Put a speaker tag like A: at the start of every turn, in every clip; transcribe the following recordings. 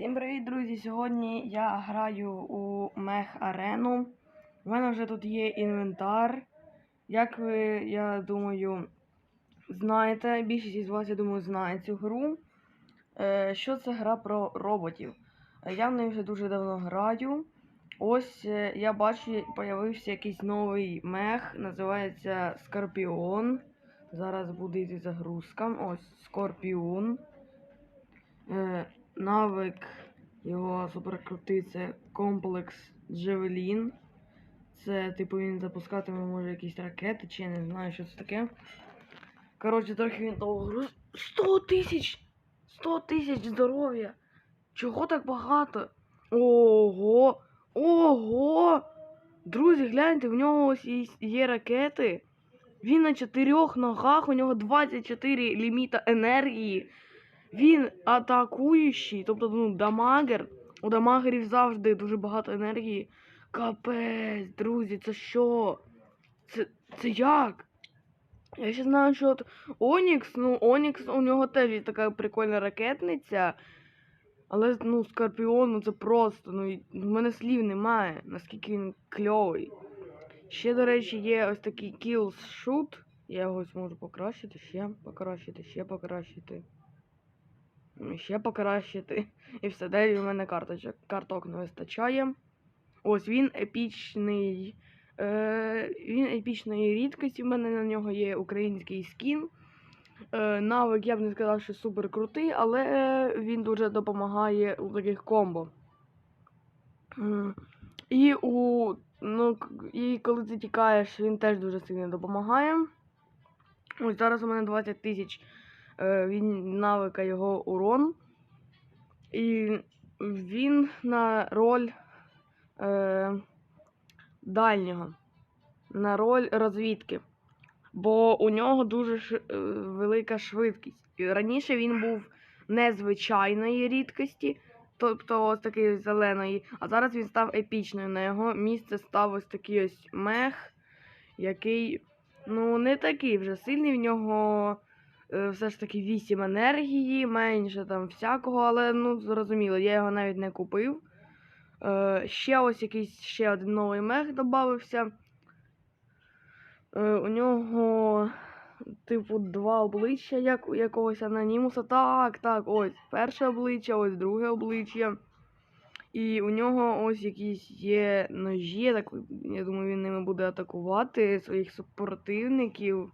A: Всім привіт, друзі! Сьогодні я граю у мех арену. У мене вже тут є інвентар. Як ви, я думаю, знаєте, більшість із вас, я думаю, знає цю гру. Е, що це гра про роботів? Е, Я в неї вже дуже давно граю. Ось е, я бачу, появився якийсь новий мех, називається Скорпіон. Зараз буде йти загрузка. Ось Скорпіон. Навик його суперкрутий це комплекс Джевелін. Це, типу, він запускатиме, може, якісь ракети, чи я не знаю, що це таке. Коротше, трохи він груз. 100 тисяч! 100 тисяч здоров'я! Чого так багато? Ого! Ого! Друзі, гляньте, в нього ось є ракети. Він на чотирьох ногах, у нього 24 ліміта енергії. Він атакуючий, тобто ну, дамагер. У дамагерів завжди дуже багато енергії. Капець, друзі, це що? Це, це як? Я ще знаю, що от Онікс, ну, Онікс, у нього теж є така прикольна ракетниця. Але ну, Скорпіон, ну це просто, ну, в мене слів немає, наскільки він кльовий. Ще, до речі, є ось такий Kills Shoot. Я його ось можу покращити, ще покращити, ще покращити. Ще покращити. І все, далі в мене карточок. Карток не вистачає. Ось він епічний. Е, він епічної рідкості. В мене на нього є український скін. Е, навик я б не сказав, що супер крутий, але він дуже допомагає у таких комбо. І у. Ну, і коли ти тікаєш, він теж дуже сильно допомагає. Ось зараз у мене 20 тисяч він навика його урон. І він на роль е, дальнього, на роль розвідки. Бо у нього дуже ш, е, велика швидкість. Раніше він був незвичайної рідкості, тобто ось такий зеленої, а зараз він став епічною. На його місце став ось такий ось мех, який, ну, не такий вже сильний, в нього е, все ж таки 8 енергії, менше там всякого, але ну зрозуміло, я його навіть не купив. Е, ще ось якийсь ще один новий мех додався. Е, у нього, типу, два обличчя, як у якогось анонімуса. Так, так, ось перше обличчя, ось друге обличчя. І у нього ось якісь є ножі, так, я думаю, він ними буде атакувати своїх супротивників.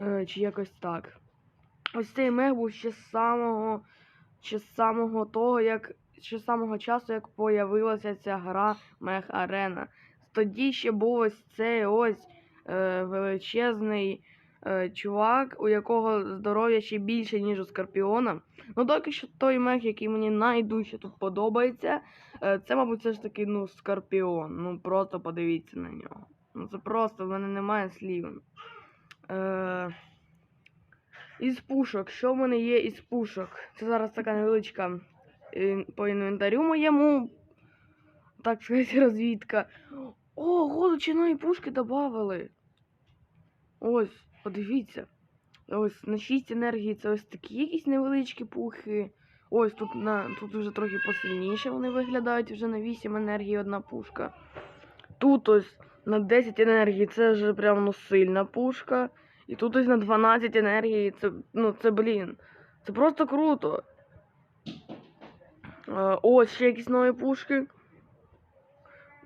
A: Е, чи якось так. Ось цей мех був ще з самого, ще з самого того, як ще з самого часу, як появилася ця гра Мех Арена. Тоді ще був ось цей ось е, величезний е, чувак, у якого здоров'я ще більше, ніж у Скорпіона. Ну, доки що той мех, який мені найдужче тут подобається, е, це, мабуть, все ж таки ну, Скорпіон. Ну, просто подивіться на нього. Ну, це просто в мене немає слів. Е, із пушок. Що в мене є із пушок? Це зараз така невеличка е, по інвентарю моєму. Так сказати, розвідка. Ого, лучиної пушки додавали. Ось, подивіться. Ось на 6 енергії це ось такі якісь невеличкі пухи. Ось тут на тут вже трохи посильніше вони виглядають, вже на 8 енергії одна пушка. Тут ось на 10 енергії це вже прям ну, сильна пушка. І тут ось на 12 енергії, це, ну, це, блін, це просто круто. Е, ось ще якісь нові пушки.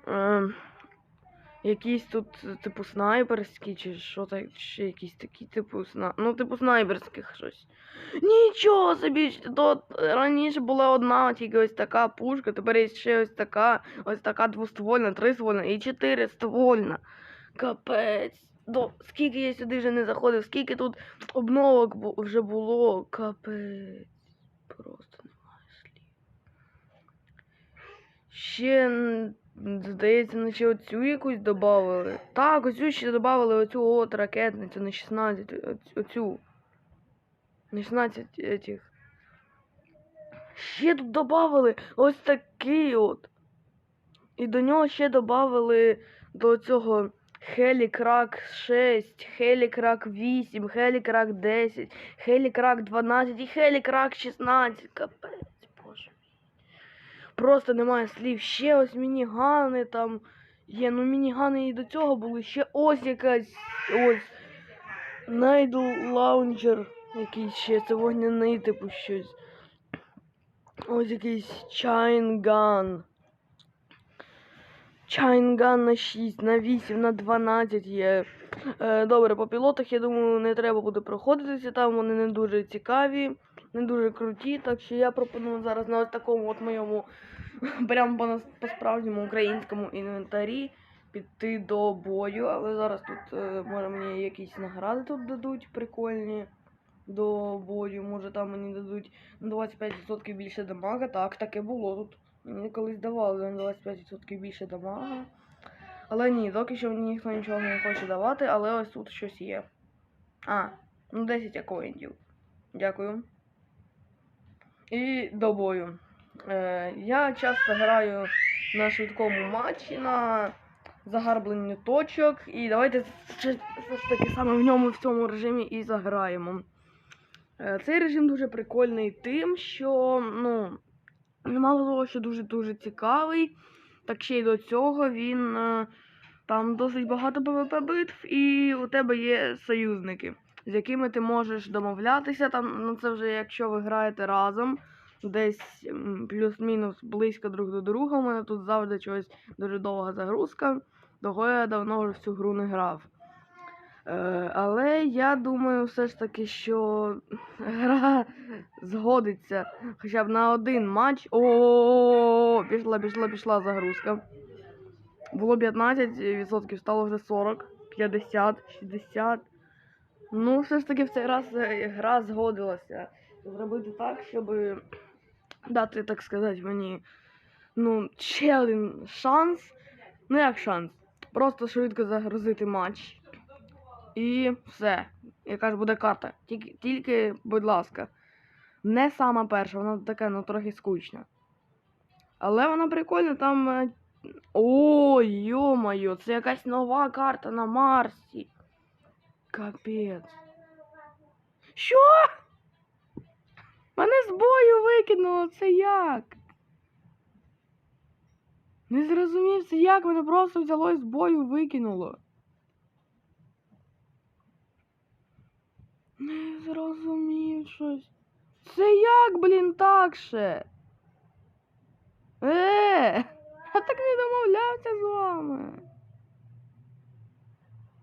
A: Е, якісь тут, типу, снайперські, чи що так, ще якісь такі, типу, сна... ну, типу, снайперських щось. Нічого собі! То раніше була одна тільки ось така пушка, тепер є ще ось така, ось така двоствольна, триствольна і чотириствольна. Капець. До, скільки я сюди вже не заходив, скільки тут обновок вже було. Капець. Просто немає слів. Ще, здається, наче оцю якусь додавали. Так, оцю ще додавали оцю от ракетницю на 16. Оцю. На 16 этих. Ще тут додавали ось такий от. І до нього ще додавали до цього Хелікрак 6, Хелікрак 8, Хелікрак 10, Хелікрак 12 і Хелікрак 16. Капець, боже. просто немає слів. Ще ось мінігани там є. Ну мінігани і до цього були. Ще ось якась ось. Найдл лаунчер якийсь ще. Це вогняний типу щось. Ось якийсь чайнган. Чайнган на 6, на 8, на 12 є. Е, добре, по пілотах, я думаю, не треба буде проходитися. Там вони не дуже цікаві, не дуже круті. Так що я пропоную зараз на ось такому от моєму прямо по, справжньому українському інвентарі піти до бою. Але зараз тут е, може мені якісь награди тут дадуть прикольні до бою. Може там мені дадуть на 25% більше дамага. Так, таке було тут. Мені колись давали на 25% більше дамага. Але ні, доки що мені ніхто нічого не хоче давати, але ось тут щось є. А, ну 10 акоїнтів. Дякую. І до бою. Е, я часто граю на швидкому матчі на загарбленні точок. І давайте все ж таки саме в ньому в цьому режимі і заграємо. Е, цей режим дуже прикольний тим, що, ну, мало того, що дуже-дуже цікавий. Так ще й до цього він е, там досить багато ПВП битв, і у тебе є союзники, з якими ти можеш домовлятися. Там, ну це вже якщо ви граєте разом, десь плюс-мінус близько друг до друга. У мене тут завжди чогось дуже довга загрузка, того я давно вже в цю гру не грав. Е, але я думаю, все ж таки, що гра згодиться хоча б на один матч. О, пішла, пішла, пішла загрузка. Було 15%, стало вже 40, 50, 60. Ну, все ж таки в цей раз е, гра згодилася зробити так, щоб дати, так сказати, мені ну, ще шанс. Ну як шанс? Просто швидко загрузити матч. І все. Яка ж буде карта. Тільки, тільки, будь ласка, не сама перша, вона така, ну, трохи скучна. Але вона прикольна, там. е, О, йо-моє, це якась нова карта на Марсі. Капець. Що? Мене з бою викинуло, це як? Не зрозумів, це як мене просто взяло і з бою викинуло. Не зрозумів щось. Це як, блін, так ще? Е, я так не домовлявся з вами.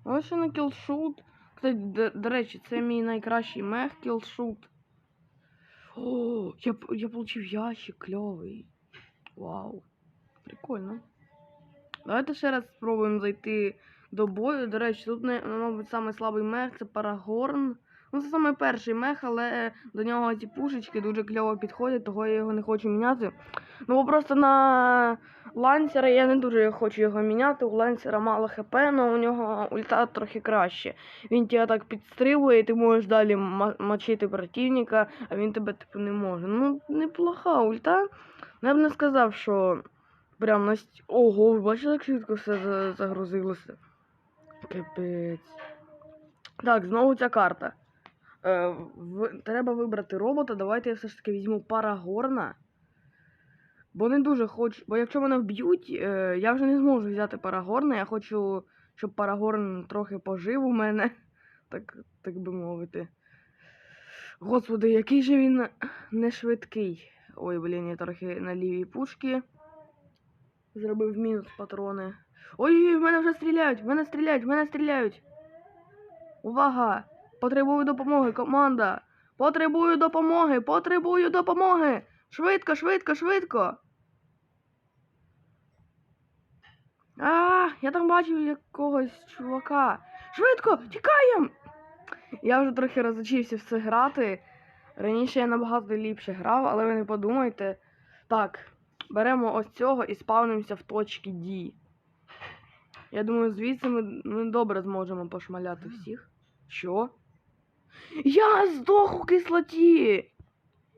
A: Ось ще на кілшут. Кстати, до, до речі, це мій найкращий мех кілшут. О, я, я получив ящик кльовий. Вау. Прикольно. Давайте ще раз спробуємо зайти до бою. До речі, тут, мабуть, самий мех це Парагорн. Ну, це саме перший мех, але до нього ці пушечки дуже кльово підходять, того я його не хочу міняти. Ну, бо просто на лансера я не дуже хочу його міняти. У лансера мало хп, але у нього ульта трохи краще. Він тебе так підстрибує, і ти можеш далі мочити противника, а він тебе типу не може. Ну, неплоха ульта. Я б не сказав, що прям насть... Ого, ви бачили, як швидко все загрузилося. Капець. Так, знову ця карта. Е. Треба вибрати робота. Давайте я все ж таки візьму Парагорна. Бо не дуже хочу. Бо якщо мене вб'ють, е, я вже не зможу взяти Парагорна. Я хочу, щоб Парагорн трохи пожив у мене. Так, так би мовити. Господи, який же він не швидкий. Ой, блін, я трохи на лівій пушки. Зробив мінус патрони. Ой, в мене вже стріляють! В мене стріляють, в мене стріляють. Увага! Потребую допомоги, команда! Потребую допомоги! Потребую допомоги! Швидко, швидко, швидко! А, я там бачив якогось чувака. Швидко, тікаєм! Я вже трохи розучився в це грати. Раніше я набагато ліпше грав, але ви не подумайте. Так, беремо ось цього і спавнимося в точці D. Я думаю, звідси ми, ми добре зможемо пошмаляти всіх. Що? Я здох у кислоті!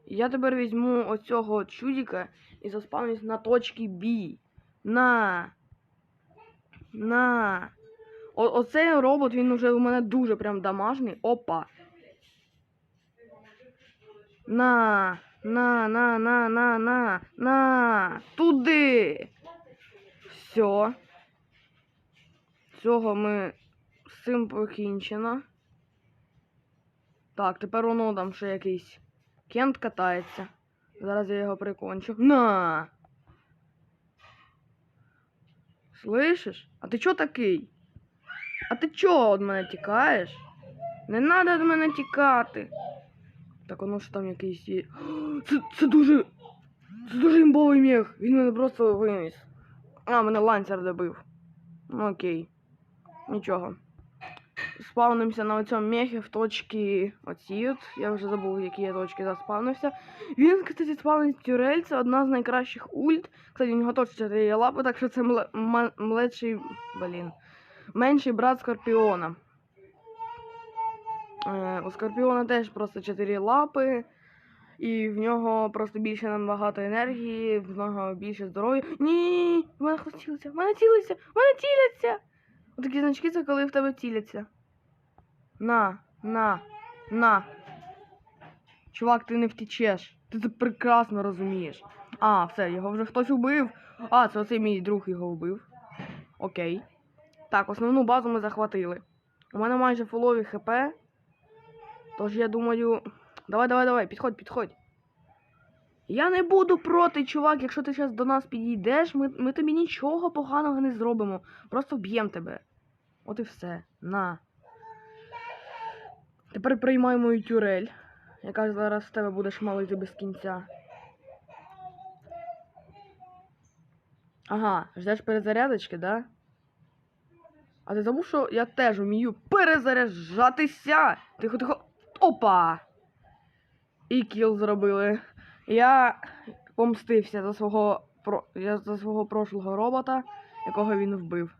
A: Я тепер візьму оцього чудіка і заспавнюсь на точці B. На. На. О, оцей робот, він уже у мене дуже прям дамажний. Опа. На. На, на, на, на, на, на. Туди. Все. Цього ми з цим покінчено. Так, тепер воно там ще якийсь кент катається. Зараз я його прикончу. На! Слышиш? А ти чо такий? А ти чо від мене тікаєш? Не треба від мене тікати. Так воно ж там якийсь є. Це, це дуже. Це дуже імбовий мех. Він мене просто виніс. А, мене ланцер добив. Ну окей. Нічого. Спавнимося на цьому мехі в точці оці. Я вже забув, які я точки заспавнився. Він, кстати, спавнить тюрель, це одна з найкращих ульт. Кстати, у нього точно 4 лапи, так що це млечий, блін, менший брат Скорпіона. Е, у Скорпіона теж просто 4 лапи. І в нього просто більше набагато енергії, в нього більше здоров'я. Ні, в мене хтось цілиться, в мене цілиться, в мене ціляться. Отакі значки це коли в тебе ціляться. На, на, на. Чувак, ти не втечеш. Ти це прекрасно розумієш. А, все, його вже хтось убив. А, це оцей мій друг його вбив. Окей. Так, основну базу ми захватили. У мене майже фулові хп. Тож я думаю. Давай, давай, давай, підходь, підходь. Я не буду проти, чувак, якщо ти зараз до нас підійдеш, ми, ми тобі нічого поганого не зробимо. Просто б'ємо тебе. От і все. На. Тепер приймай мою тюрель, яка зараз в тебе буде шмалити без кінця. Ага, ждеш перезарядочки, да? А ти забув, що я теж вмію перезаряджатися. Тихо, тихо. Опа! І кіл зробили. Я помстився за свого про... я за свого прошлого робота, якого він вбив.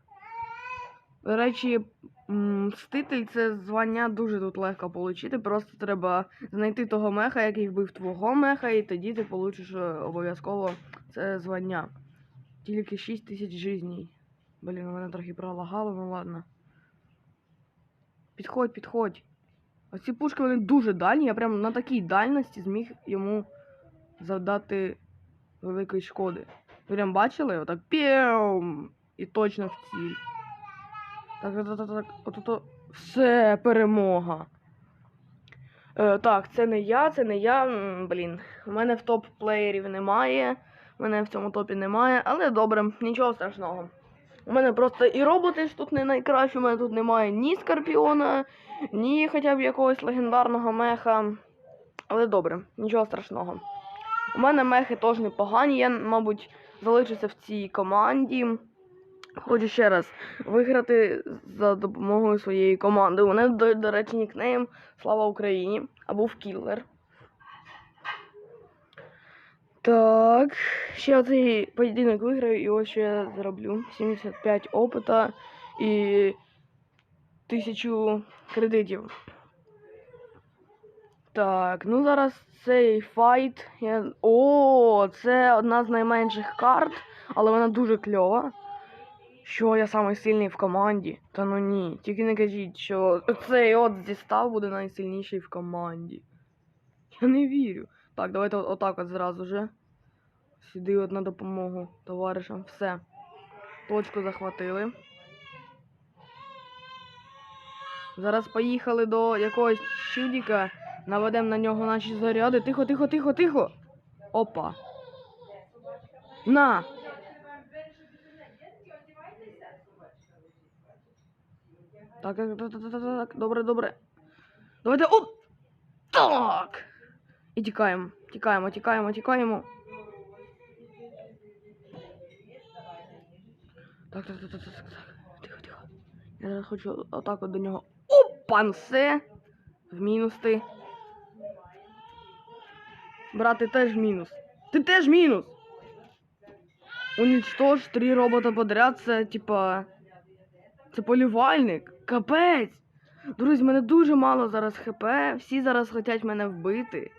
A: До речі, мститель це звання дуже тут легко отримати. Просто треба знайти того меха, який вбив твого меха, і тоді ти получиш е, обов'язково це звання. Тільки 6 тисяч жизней. Блін, у мене трохи пролагало, ну ладно. Підходь, підходь. Оці пушки вони дуже дальні, я прямо на такій дальності зміг йому завдати великої шкоди. Прям бачили? Отак пєм! І точно в ціль. Так, так, так, так, от, от. Все, перемога. Е, так, це не я, це не я. Блін. У мене в топ-плеєрів немає. Мене в цьому топі немає, але добре, нічого страшного. У мене просто і роботи ж тут не найкращі, у мене тут немає ні Скорпіона, ні хоча б якогось легендарного меха. Але добре, нічого страшного. У мене мехи теж непогані, я, мабуть, залишуся в цій команді. Хочу ще раз виграти за допомогою своєї команди. У мене, до, речі, нікнейм Слава Україні або в Кіллер. Так, ще оцей поєдинок виграю, і ось що я зароблю. 75 опита і 1000 кредитів. Так, ну зараз цей файт. Я... О, це одна з найменших карт, але вона дуже кльова. Що я самий сильний в команді? Та ну ні, тільки не кажіть, що цей от зі став буде найсильніший в команді. Я не вірю. Так, давайте от, отак от зразу же. Сюди от на допомогу товаришам. Все. Точку захватили. Зараз поїхали до якогось чудіка. Наведемо на нього наші заряди. Тихо, тихо, тихо, тихо. Опа. На! Так, так, так, так, так, так, добре, добре. Давайте. Оп! Так! І тікаємо, тікаємо, тікаємо, тікаємо. Так, так, так, так, так, так. Тихо, тихо. Я зараз хочу отак от до нього. Опансе! В мінус ти. Брат, ти теж мінус. Ти теж мінус! Уничтож три робота подряд, це типа. Це полівальник. Капець! Друзі, мене дуже мало зараз хп. Всі зараз хочуть мене вбити.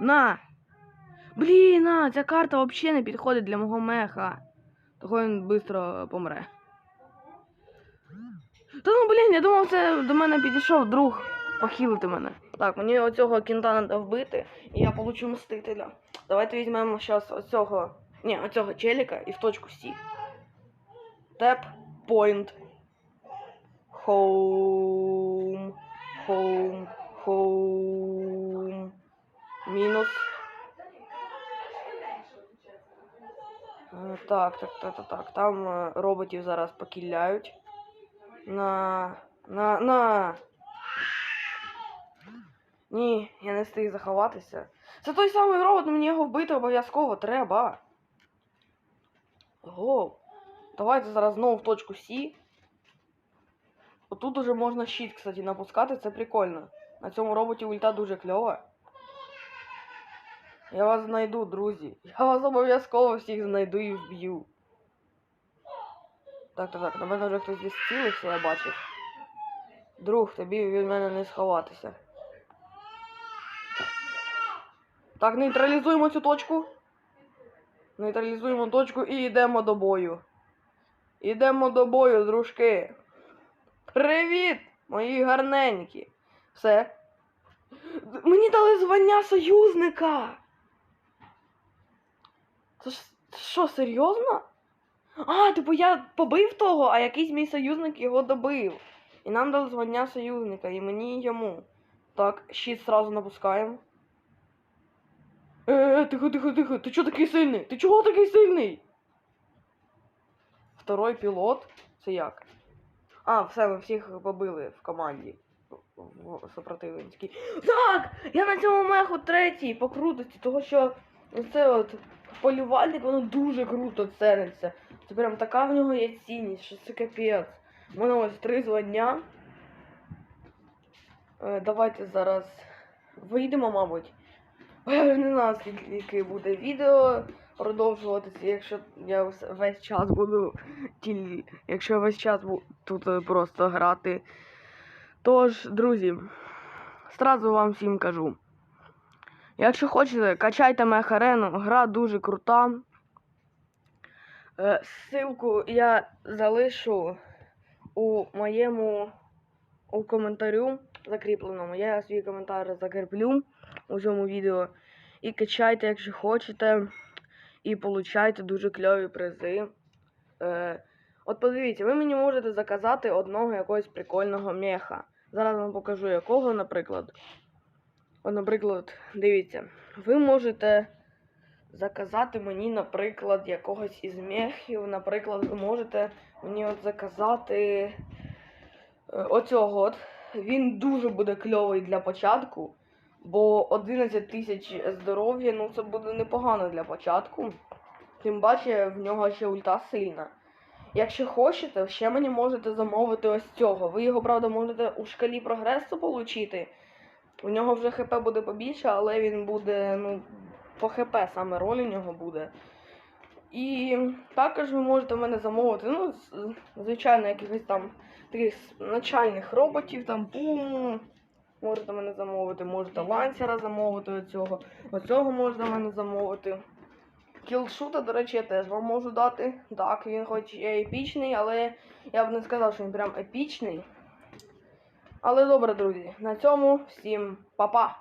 A: На! Блін, на, ця карта взагалі не підходить для мого меха. Того він швидко помре. Та ну блін, я думав, це до мене підійшов друг похилити мене. Так, мені оцього кінта треба вбити, і я получу мстителя. Давайте візьмемо зараз оцього. Ні, оцього челіка і в точку Сі. Теп, point. Home. Home. Home. Мінус. Е, Так, так, так, так, так. Там е, роботів зараз покіляють. На. На. На. Ні, я не встиг заховатися. Це той самий робот, мені його вбити обов'язково треба. Го. Давайте зараз знову в точку Сі. Отут уже можна щит, кстати, напускати, це прикольно. На цьому роботі ульта дуже кльова. Я вас знайду, друзі. Я вас обов'язково всіх знайду і вб'ю. Так, так, так, на мене вже хтось десь цілився, я бачив. Друг, тобі від мене не сховатися. Так, нейтралізуємо цю точку. Нейтралізуємо точку і йдемо до бою. Йдемо до бою, дружки. Привіт, мої гарненькі. Все. Мені дали звання союзника. Це що, серйозно? А, типу я побив того, а якийсь мій союзник його добив. І нам дали звання союзника, і мені і йому. Так, щит сразу напускаємо. Е, тихо, тихо, тихо. Ти чого такий сильний? Ти чого такий сильний? Второй пілот? Це як? А, все, ми всіх побили в команді. В. Так! Я на цьому меху третій по крутості, того що це от полювальник, воно дуже круто цениться. Це прям така в нього є цінність, що це капець. У мене ось три звання. Е, давайте зараз вийдемо, мабуть. Я вже не знаю, скільки буде відео продовжуватися, якщо я весь час буду тіль... якщо я весь час буду тут е, просто грати. Тож, друзі, зразу вам всім кажу. Якщо хочете, качайте мехарену, гра дуже крута. Е, Ссылку я залишу у моєму у коментарю закріпленому. Я свій коментар закріплю у цьому відео. І качайте, якщо хочете, і получайте дуже кльові призи. Е, от подивіться, ви мені можете заказати одного якогось прикольного меха. Зараз вам покажу якого, наприклад. От, наприклад, дивіться, ви можете заказати мені, наприклад, якогось із мехів. Наприклад, ви можете мені от заказати е, оцього от. Він дуже буде кльовий для початку, бо 11 тисяч здоров'я, ну це буде непогано для початку. Тим паче в нього ще ульта сильна. Якщо хочете, ще мені можете замовити ось цього. Ви його, правда, можете у шкалі прогресу отримати. У нього вже ХП буде побільше, але він буде, ну, по ХП саме роль у нього буде. І також ви можете в мене замовити, ну, звичайно, якихось там таких начальних роботів, там пум. Можете мене замовити, можете лансера замовити оцього. Оцього можна мене замовити. Кілшута, до речі, я теж вам можу дати. Так, він хоч і епічний, але я б не сказав, що він прям епічний. Але добре, друзі, на цьому всім па-па!